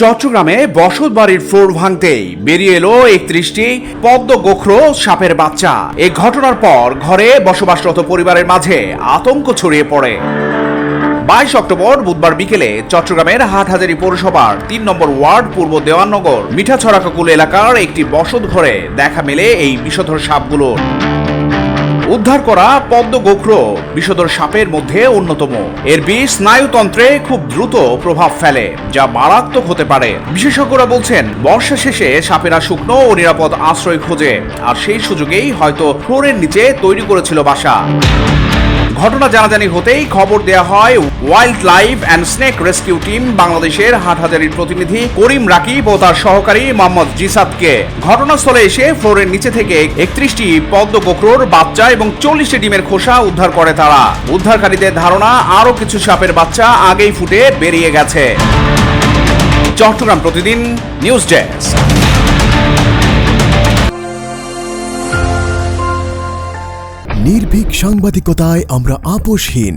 চট্টগ্রামে বসত বাড়ির ফ্লোর ভাঙতেই বেরিয়ে এলো একত্রিশটি পদ্ম গোখরো সাপের বাচ্চা। এই ঘটনার পর ঘরে বসবাসরত পরিবারের মাঝে আতঙ্ক ছড়িয়ে পড়ে। বাইশ অক্টোবর বুধবার বিকেলে চট্টগ্রামের হাটহাজারী পৌরসভার তিন নম্বর ওয়ার্ড পূর্ব দেওয়াননগর মিঠাছড়াকাকুল এলাকার একটি বসত ঘরে দেখা মেলে এই বিষধর সাপগুলোর। উদ্ধার করা পদ্ম গোখ্র, বিষধর সাপের মধ্যে অন্যতম। এর বিষ স্নায়ুতন্ত্রে খুব দ্রুত প্রভাব ফেলে, যা মারাত্মক হতে পারে। বিশেষজ্ঞরা বলছেন, বর্ষা শেষে সাপেরা শুকনো ও নিরাপদ আশ্রয় খোঁজে, আর সেই সুযোগেই হয়তো ফ্লোরের নিচে তৈরি করেছিল বাসা। ঘটনা জানাজানি হতেই খবর দেয়া হয় wild life and snake rescue team বাংলাদেশের হাটহাজারির প্রতিনিধি করিম রাকিব ও তার সহকারী মোহাম্মদ জিসাদকে। ঘটনাস্থলে এসে ফ্লোরের নিচে থেকে একত্রিশটি পদ্ম গোকরোর বাচ্চা এবং চল্লিশটি ডিমের খোসা উদ্ধার করে তারা। উদ্ধারকারীদের ধারণা, আরও কিছু সাপের বাচ্চা আগেই ফুটে বেরিয়ে গেছে। চট্টগ্রাম প্রতিদিন নিউজ ডেস্ক। নির্ভীক সাংবাদিকতায় আমরা আপোষহীন।